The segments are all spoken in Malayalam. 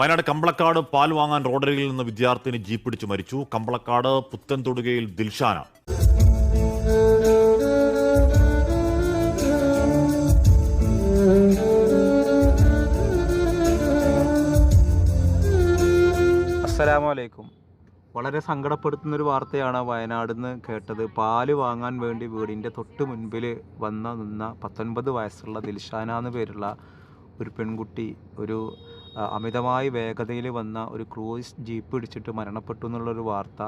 വയനാട് കമ്പളക്കാട് പാൽ വാങ്ങാൻ റോഡരികിൽ നിന്ന് വിദ്യാർത്ഥിനി ജീപ്പ് പിടിച്ച് മരിച്ചു. കമ്പളക്കാട് പുത്തൻ തൊടുകയിൽ ദിൽഷാന അസ്സലാമലൈക്കും വളരെ സങ്കടപ്പെടുത്തുന്ന ഒരു വാർത്തയാണ് വയനാട് നിന്ന് കേട്ടത്. പാൽ വാങ്ങാൻ വേണ്ടി വീടിന്റെ തൊട്ട് മുൻപിൽ വന്ന നിന്ന പത്തൊൻപത് വയസ്സുള്ള ദിൽഷാന എന്ന് പേരുള്ള ഒരു പെൺകുട്ടി ഒരു അമിതമായ വേഗതയിൽ വന്ന ഒരു ക്രൂയിസ് ജീപ്പ് ഇടിച്ചിട്ട് മരണപ്പെട്ടു എന്നുള്ളൊരു വാർത്ത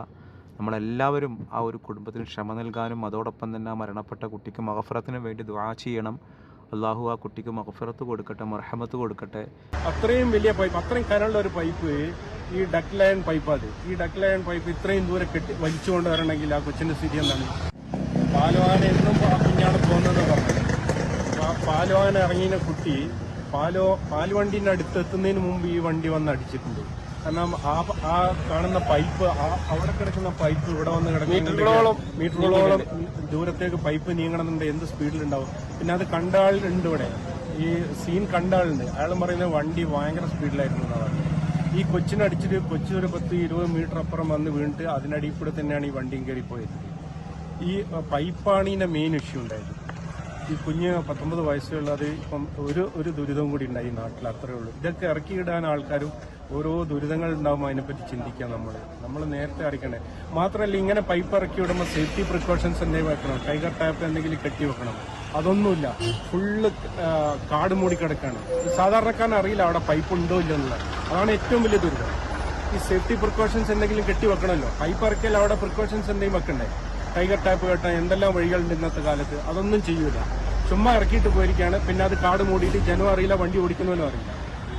നമ്മളെല്ലാവരും ആ ഒരു കുടുംബത്തിന് ക്ഷമ നൽകാനും അതോടൊപ്പം തന്നെ ആ മരണപ്പെട്ട കുട്ടിക്ക് മഹഫറത്തിന് വേണ്ടി ദുആ ചെയ്യണം. അള്ളാഹു ആ കുട്ടിക്ക് മഹഫറത്ത് കൊടുക്കട്ടെ മർഹമത്ത് കൊടുക്കട്ടെ. അത്രയും വലിയ പൈപ്പ് അത്രയും കനമുള്ള ഒരു പൈപ്പ് ഈ ഡക് ലയൺ പൈപ്പാണ്. ഈ ഡക് ലയൺ പൈപ്പ് ഇത്രയും ദൂരെ കെട്ടി വലിച്ചുകൊണ്ട് വരണമെങ്കിൽ ആ കൊച്ചിന്റെ സ്ഥിതി എന്താണ്? പാലുവാന എന്നും ആ പോകുന്നത്. പറഞ്ഞു ആ പാലുവാന ഇറങ്ങിയ കുട്ടി പാലോ പാൽവണ്ടിന്റെ അടുത്ത് എത്തുന്നതിന് മുമ്പ് ഈ വണ്ടി വന്ന് അടിച്ചിട്ടുണ്ട് കാരണം ആ ആ കാണുന്ന പൈപ്പ് ആ അവിടെ കിടക്കുന്ന പൈപ്പ് ഇവിടെ വന്ന് കിടക്കുന്നുണ്ട് മീറ്ററുകളോളം ദൂരത്തേക്ക് പൈപ്പ് നീങ്ങണമെന്നുണ്ട് എന്ത് സ്പീഡിലുണ്ടാവും. പിന്നെ അത് കണ്ട ആളുണ്ട് ഇവിടെ. ഈ സീൻ കണ്ട ആളുണ്ട്. അയാൾ പറയുന്നത് വണ്ടി ഭയങ്കര സ്പീഡിലായിരുന്നു എന്നാണ്. ഈ കൊച്ചിനടിച്ചിട്ട് കൊച്ചി ഒരു പത്ത് ഇരുപത് മീറ്റർ അപ്പുറം വന്ന് വീണിട്ട് അതിനടിയിൽ കൂടെ തന്നെയാണ് ഈ വണ്ടിയും കയറിപ്പോയത്. പോയത് ഈ പൈപ്പാണ് ഇതിന്റെ മെയിൻ ഇഷ്യൂ ഉണ്ടായത്. ഈ കുഞ്ഞ് പത്തൊമ്പത് വയസ്സുള്ളത് ഇപ്പം ഒരു ഒരു ദുരിതവും കൂടി ഉണ്ടായി നാട്ടിൽ അത്രേ ഉള്ളൂ. ഇതൊക്കെ ഇറക്കിയിടാൻ ആൾക്കാരും ഓരോ ദുരിതങ്ങൾ ഉണ്ടാകുമ്പോൾ അതിനെപ്പറ്റി ചിന്തിക്കാം നമ്മൾ നമ്മൾ നേരത്തെ അറിയിക്കണേ മാത്രമല്ല ഇങ്ങനെ പൈപ്പ് ഇറക്കി വിടുമ്പോൾ സേഫ്റ്റി പ്രിക്കോഷൻസ് എന്തെങ്കിലും വെക്കണം? ടൈഗർ ടാപ്പ് എന്തെങ്കിലും കെട്ടി വെക്കണം? അതൊന്നുമില്ല. ഫുള്ള് കാട് മൂടി കിടക്കാണ്. സാധാരണക്കാരൻ അറിയില്ല അവിടെ പൈപ്പ് ഉണ്ടോ ഇല്ല എന്നുള്ളത്. അതാണ് ഏറ്റവും വലിയ ദുരിതം. ഈ സേഫ്റ്റി പ്രിക്കോഷൻസ് എന്തെങ്കിലും കെട്ടി വെക്കണമല്ലോ. പൈപ്പ് ഇറക്കിയാൽ അവിടെ പ്രിക്കോഷൻസ് എന്തെങ്കിലും വെക്കണ്ടേ? ടൈഗർ ടാപ്പ് കെട്ടാൻ എന്തെല്ലാം വഴികളുണ്ട് ഇന്നത്തെ കാലത്ത്? അതൊന്നും ചെയ്യൂല. ചുമ്മാ ഇറക്കിയിട്ട് പോയിരിക്കുകയാണ്. പിന്നെ അത് കാട് മൂടിയിട്ട് ജനം അറിയില്ല വണ്ടി ഓടിക്കുന്നവനും അറിയില്ല.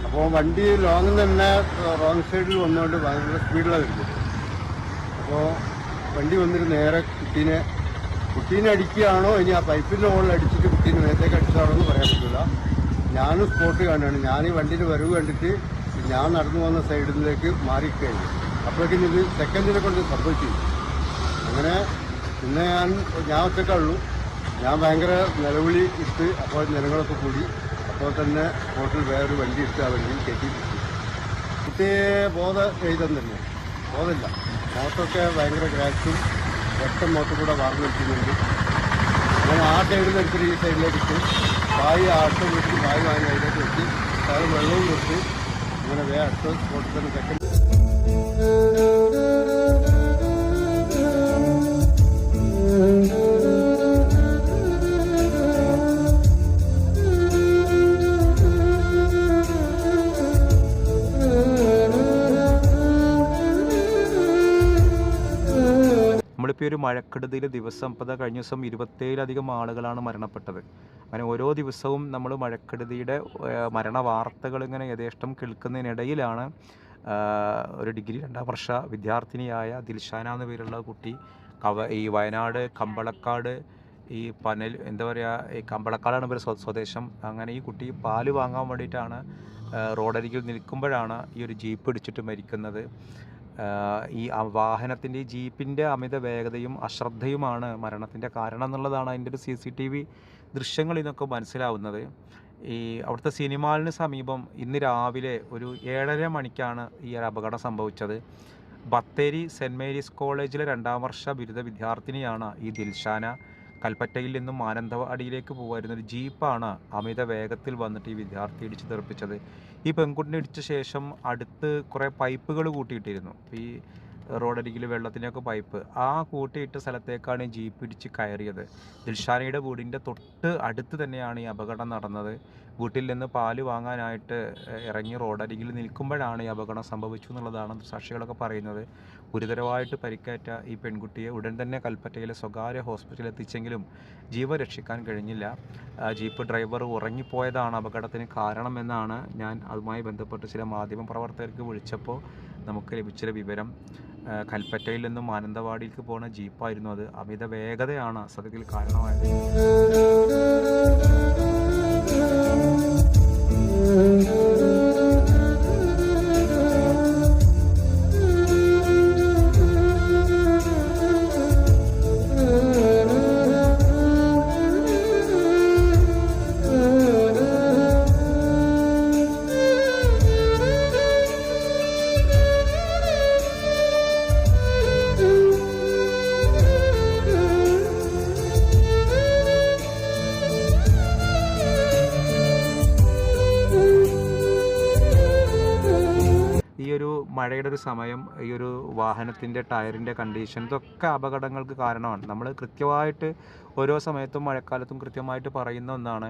അപ്പോൾ വണ്ടി ലോങ്ങിൽ തന്നെ റോങ് സൈഡിൽ വന്നുകൊണ്ട് ഭയങ്കര സ്പീഡിലാണ് വരുന്നത്. അപ്പോൾ വണ്ടി വന്നിട്ട് നേരെ കുട്ടീനെ കുട്ടീനെ അടിക്കുകയാണോ? ഇനി ആ പൈപ്പിന്റെ മുകളിൽ അടിച്ചിട്ട് കുട്ടീനെ നേരത്തേക്ക് അടിച്ചതാണോ എന്ന് പറയാൻ പറ്റില്ല ഞാനും സ്പോട്ട് കാണുകയാണ് ഞാൻ ഈ വണ്ടിയുടെ വരവ് കണ്ടിട്ട് ഞാൻ നടന്നു വന്ന സൈഡിലേക്ക് മാറിക്കഴിഞ്ഞു അപ്പോഴേക്കും ഇത് സെക്കൻഡിനെ കൊണ്ട് സംഭവിച്ചു അങ്ങനെ പിന്നെ ഞാൻ ഞാൻ ഒറ്റക്കുള്ളൂ ഞാൻ ഭയങ്കര നിലവിളി ഇട്ട് അപ്പോൾ ജനങ്ങളൊക്കെ കൂടി. അപ്പോൾ തന്നെ ഹോട്ടൽ വേറൊരു വണ്ടി ഇട്ട് ആ വണ്ടിയിൽ കെട്ടിയിട്ടിട്ടു കുട്ടിയെ ബോധ എഴുതാൻ തന്നെ. ബോധമില്ല. മോട്ടൊക്കെ ഭയങ്കര ഗ്രാക്സും രക്തം മോത്ത് കൂടെ വാർന്നു നിൽക്കുന്നുണ്ട് ഞാൻ ആ സൈഡിൽ എടുത്തിട്ട് ഈ സൈഡിലേക്ക് ഇട്ട് വായി ആട്ടം വിട്ട് വായി വാങ്ങി അതിലേക്ക് വെച്ച്. അത് വെള്ളവും കൊടുത്ത് അങ്ങനെ വേ അടുത്ത സ്പോട്ടിൽ തന്നെ സെക്കൻഡ് മഴക്കെടുതിയിൽ ദിവസം ഇപ്പോൾ കഴിഞ്ഞ ദിവസം ഇരുപത്തേഴിലധികം ആളുകളാണ് മരണപ്പെട്ടത്. അങ്ങനെ ഓരോ ദിവസവും നമ്മൾ മഴക്കെടുതിയുടെ മരണ വാർത്തകൾ ഇങ്ങനെ യഥേഷ്ടം കേൾക്കുന്നതിനിടയിലാണ് ഒരു ഡിഗ്രി രണ്ടാം വർഷ വിദ്യാർത്ഥിനിയായ ദിൽഷാന എന്ന പേരുള്ള കുട്ടി കവ ഈ വയനാട് കമ്പളക്കാട് ഈ പനൽ എന്താ പറയുക ഈ കമ്പളക്കാടാണ് ഇവർ സ്വദേശം. അങ്ങനെ ഈ കുട്ടി പാൽ വാങ്ങാൻ വേണ്ടിയിട്ടാണ് റോഡരികിൽ നിൽക്കുമ്പോഴാണ് ഈ ഒരു ജീപ്പ് ഇടിച്ചിട്ട് മരിക്കുന്നത്. ഈ വാഹനത്തിന്റെ ജീപ്പിന്റെ അമിത വേഗതയും അശ്രദ്ധയുമാണ് മരണത്തിന്റെ കാരണം എന്നുള്ളതാണ് അതിന്റെ ഒരു സി സി ടി വി ദൃശ്യങ്ങളിൽ നിന്നൊക്കെ മനസ്സിലാവുന്നത്. ഈ അവിടുത്തെ സിനിമാലിന് സമീപം ഇന്ന് രാവിലെ ഒരു ഏഴര മണിക്കാണ് ഈ ഒരു അപകടം സംഭവിച്ചത്. ബത്തേരി സെന്റ് മേരീസ് കോളേജിലെ രണ്ടാം വർഷ ബിരുദ വിദ്യാർത്ഥിനിയാണ് ഈ ദിൽഷാന. കൽപ്പറ്റയിൽ നിന്നും മാനന്തവാടിയിലേക്ക് പോകുമായിരുന്ന ഒരു ജീപ്പാണ് അമിത വേഗത്തിൽ വന്നിട്ട് ഈ വിദ്യാർത്ഥി ഇടിച്ചു തെറിപ്പിച്ചത് ഈ പെൺകുട്ടിനെ ഇടിച്ച ശേഷം അടുത്ത് കുറേ പൈപ്പുകൾ കൂട്ടിയിട്ടിരുന്നു. ഈ റോഡരികിൽ വെള്ളത്തിന്റെയൊക്കെ പൈപ്പ്. ആ കൂട്ടിയിട്ട സ്ഥലത്തേക്കാണ് ഈ ജീപ്പ് ഇടിച്ച് കയറിയത്. ദിൽഷാനയുടെ വീടിന്റെ തൊട്ട് അടുത്ത് തന്നെയാണ് ഈ അപകടം നടന്നത്. വീട്ടിൽ നിന്ന് പാൽ വാങ്ങാനായിട്ട് ഇറങ്ങി റോഡരികിൽ നിൽക്കുമ്പോഴാണ് ഈ അപകടം സംഭവിച്ചു എന്നുള്ളതാണ് സാക്ഷികളൊക്കെ പറയുന്നത്. ഗുരുതരമായിട്ട് പരിക്കേറ്റ ഈ പെൺകുട്ടിയെ ഉടൻ തന്നെ കൽപ്പറ്റയിലെ സ്വകാര്യ ഹോസ്പിറ്റലിൽ എത്തിച്ചെങ്കിലും ജീവൻ രക്ഷിക്കാൻ കഴിഞ്ഞില്ല. ജീപ്പ് ഡ്രൈവർ ഉറങ്ങിപ്പോയതാണ് അപകടത്തിന് കാരണമെന്നാണ് ഞാൻ അതുമായി ബന്ധപ്പെട്ട് ചില മാധ്യമ പ്രവർത്തകർക്ക് വിളിച്ചപ്പോൾ നമുക്ക് ലഭിച്ച വിവരം. കൽപ്പറ്റയിൽ നിന്നും മാനന്തവാടിയിലേക്ക് പോകുന്ന ജീപ്പായിരുന്നു അത്. അമിത വേഗതയാണ് സത്യത്തിൽ കാരണമായത്. മഴയുടെ ഒരു സമയം ഈ ഒരു വാഹനത്തിന്റെ ടയറിന്റെ കണ്ടീഷൻ ഇതൊക്കെ അപകടങ്ങൾക്ക് കാരണമാണ്. നമ്മൾ കൃത്യമായിട്ട് ഓരോ സമയത്തും മഴക്കാലത്തും കൃത്യമായിട്ട് പറയുന്ന ഒന്നാണ്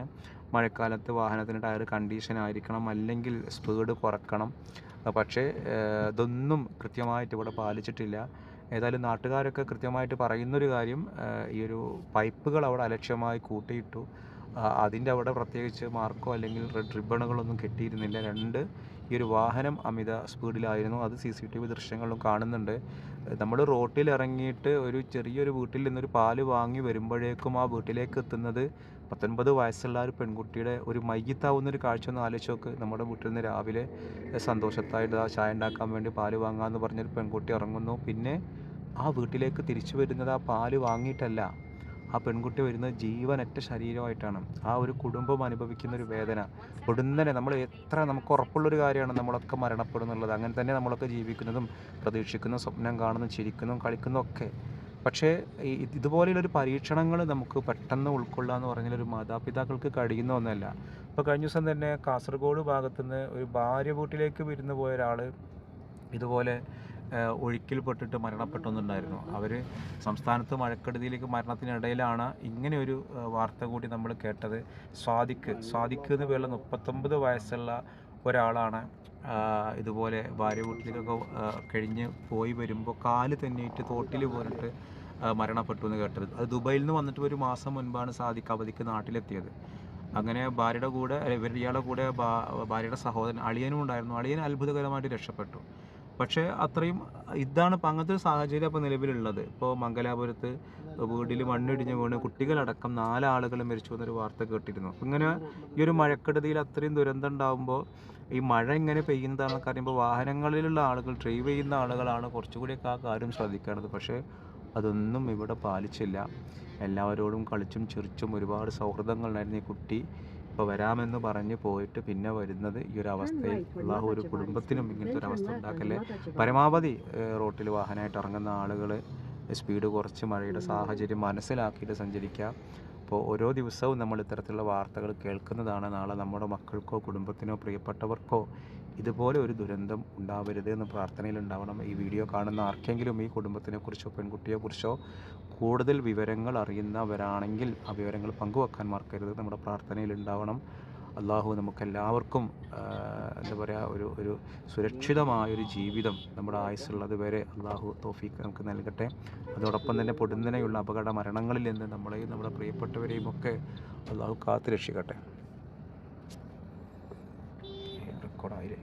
മഴക്കാലത്ത് വാഹനത്തിന്റെ ടയർ കണ്ടീഷൻ ആയിരിക്കണം അല്ലെങ്കിൽ സ്പീഡ് കുറക്കണം. പക്ഷേ ഇതൊന്നും കൃത്യമായിട്ട് ഇവിടെ പാലിച്ചിട്ടില്ല. ഏതായാലും നാട്ടുകാരൊക്കെ കൃത്യമായിട്ട് പറയുന്നൊരു കാര്യം ഈ ഒരു പൈപ്പുകൾ അവിടെ അലക്ഷ്യമായി കൂട്ടിയിട്ടു അതിന്റെ അവിടെ പ്രത്യേകിച്ച് മാർക്കോ അല്ലെങ്കിൽ റെഡ് റിബണുകളൊന്നും കെട്ടിയിരുന്നില്ല. രണ്ട് ഈ ഒരു വാഹനം അമിത സ്പീഡിലായിരുന്നു. അത് സി സി ടി വി ദൃശ്യങ്ങളിലും കാണുന്നുണ്ട്. നമ്മൾ റോട്ടിൽ ഇറങ്ങിയിട്ട് ഒരു ചെറിയൊരു വീട്ടിൽ നിന്നൊരു പാൽ വാങ്ങി വരുമ്പോഴേക്കും ആ വീട്ടിലേക്ക് എത്തുന്നത് പത്തൊൻപത് വയസ്സുള്ള ഒരു പെൺകുട്ടിയുടെ ഒരു മയ്യത്താവുന്ന ഒരു കാഴ്ച ഒന്ന് ആലോചിച്ച് നോക്ക്. നമ്മുടെ വീട്ടിൽ നിന്ന് രാവിലെ സന്തോഷത്തായിട്ട് ആ ചായ ഉണ്ടാക്കാൻ വേണ്ടി പാൽ വാങ്ങാമെന്ന് പറഞ്ഞൊരു പെൺകുട്ടി ഇറങ്ങുന്നു. പിന്നെ ആ വീട്ടിലേക്ക് തിരിച്ചു വരുന്നത് ആ പാൽ വാങ്ങിയിട്ടല്ല. ആ പെൺകുട്ടി വരുന്നത് ജീവനറ്റ ശരീരമായിട്ടാണ്. ആ ഒരു കുടുംബം അനുഭവിക്കുന്ന ഒരു വേദന. ഉടനെ നമ്മൾ എത്ര നമുക്ക് ഉറപ്പുള്ളൊരു കാര്യമാണ് നമ്മളൊക്കെ മരണപ്പെടുന്നുള്ളത്. അങ്ങനെ തന്നെ നമ്മളൊക്കെ ജീവിക്കുന്നതും പ്രതീക്ഷിക്കുന്നതും സ്വപ്നം കാണുന്നതും ചിരിക്കുന്നതും കളിക്കുന്നതും ഒക്കെ. പക്ഷേ ഇതുപോലെയുള്ളൊരു പരീക്ഷണങ്ങൾ നമുക്ക് പെട്ടെന്ന് ഉൾക്കൊള്ളുക എന്ന് പറഞ്ഞാൽ ഒരു മാതാപിതാക്കൾക്ക് കഴിയുന്ന ഒന്നല്ല. ഇപ്പോൾ കഴിഞ്ഞ ദിവസം തന്നെ കാസർഗോഡ് ഭാഗത്തുനിന്ന് ഒരു ഭാര്യ വീട്ടിലേക്ക് വിരുന്ന് പോയ ഒരാൾ ഇതുപോലെ ഒഴുക്കിൽപ്പെട്ടിട്ട് മരണപ്പെട്ടൊന്നുണ്ടായിരുന്നു. അവർ സംസ്ഥാനത്ത് മഴക്കെടുതിയിലേക്ക് മരണത്തിനിടയിലാണ് ഇങ്ങനെ ഒരു വാർത്ത കൂടി നമ്മൾ കേട്ടത്. സ്വാദിക്ക് സ്വാദിക്ക് എന്ന് പേരുള്ള മുപ്പത്തൊമ്പത് വയസ്സുള്ള ഒരാളാണ് ഇതുപോലെ ഭാര്യ വീട്ടിലേക്കൊക്കെ കഴിഞ്ഞ് പോയി വരുമ്പോൾ കാൽ തന്നെയിട്ട് തോട്ടിൽ പോയിട്ട് മരണപ്പെട്ടു എന്ന് കേട്ടത്. അത് ദുബായിൽ നിന്ന് വന്നിട്ട് ഒരു മാസം മുൻപാണ് സാദിഖ് അവധിക്ക് നാട്ടിലെത്തിയത്. അങ്ങനെ ഭാര്യയുടെ കൂടെ ഇവരുടെ ഇയാളുടെ കൂടെ ഭാര്യയുടെ സഹോദരൻ അളിയനും ഉണ്ടായിരുന്നു. അളിയൻ അത്ഭുതകരമായിട്ട് രക്ഷപ്പെട്ടു. പക്ഷേ അത്രയും ഇതാണ് ഇപ്പം അങ്ങനത്തെ ഒരു സാഹചര്യം ഇപ്പോൾ നിലവിലുള്ളത്. ഇപ്പോൾ മംഗലാപുരത്ത് വീട്ടിൽ മണ്ണിടിഞ്ഞ് വീണ് കുട്ടികളടക്കം നാലാളുകൾ മരിച്ചു എന്നൊരു വാർത്ത കേട്ടിരുന്നു. ഇങ്ങനെ ഈ ഒരു മഴക്കെടുതിയിൽ അത്രയും ദുരന്തം ഉണ്ടാകുമ്പോൾ ഈ മഴ ഇങ്ങനെ കാര്യം അറിയുമ്പോൾ വാഹനങ്ങളിലുള്ള ആളുകൾ ഡ്രൈവ് ചെയ്യുന്ന ആളുകളാണ് കുറച്ചുകൂടിയൊക്കെ ആ കാര്യം ശ്രദ്ധിക്കേണ്ടത്. പക്ഷേ അതൊന്നും ഇവിടെ പാലിച്ചില്ല. എല്ലാവരോടും കളിച്ചും ചിരിച്ചും ഒരുപാട് സൗഹൃദങ്ങളുണ്ടായിരുന്നു ഈ കുട്ടി. ഇപ്പോൾ വരാമെന്ന് പറഞ്ഞ് പോയിട്ട് പിന്നെ വരുന്നത് ഈ ഒരു അവസ്ഥയിൽ അള്ളാഹു ഒരു കുടുംബത്തിനും ഇങ്ങനത്തെ ഒരു അവസ്ഥ ഉണ്ടാക്കല്ലേ? പരമാവധി റോട്ടിൽ വാഹനമായിട്ട് ഇറങ്ങുന്ന ആളുകൾ സ്പീഡ് കുറച്ച് മഴയുടെ സാഹചര്യം മനസ്സിലാക്കിയിട്ട് സഞ്ചരിക്കുക. അപ്പോൾ ഓരോ ദിവസവും നമ്മൾ ഇത്തരത്തിലുള്ള വാർത്തകൾ കേൾക്കുന്നതാണ്. നാളെ നമ്മുടെ മക്കൾക്കോ കുടുംബത്തിനോ പ്രിയപ്പെട്ടവർക്കോ ഇതുപോലെ ഒരു ദുരന്തം ഉണ്ടാവരുത് എന്ന് പ്രാർത്ഥനയിൽ ഉണ്ടാവണം. ഈ വീഡിയോ കാണുന്ന ആർക്കെങ്കിലും ഈ കുടുംബത്തിനെ കുറിച്ചോ പെൺകുട്ടിയെ കുറിച്ചോ കൂടുതൽ വിവരങ്ങൾ അറിയുന്നവരാണെങ്കിൽ ആ വിവരങ്ങൾ പങ്കുവെക്കാൻ മറക്കരുത്. നമ്മുടെ പ്രാർത്ഥനയിൽ ഉണ്ടാവണം. അള്ളാഹു നമുക്കെല്ലാവർക്കും എന്താ പറയുക ഒരു ഒരു സുരക്ഷിതമായൊരു ജീവിതം നമ്മുടെ ആയുസ്സുള്ളത് വരെ അള്ളാഹു തോഫീക്ക് നമുക്ക് നൽകട്ടെ. അതോടൊപ്പം തന്നെ പൊടുന്നനെയുള്ള അപകട മരണങ്ങളിൽ നിന്ന് നമ്മളെയും നമ്മുടെ പ്രിയപ്പെട്ടവരെയും ഒക്കെ അള്ളാഹു കാത്തു രക്ഷിക്കട്ടെ から入れ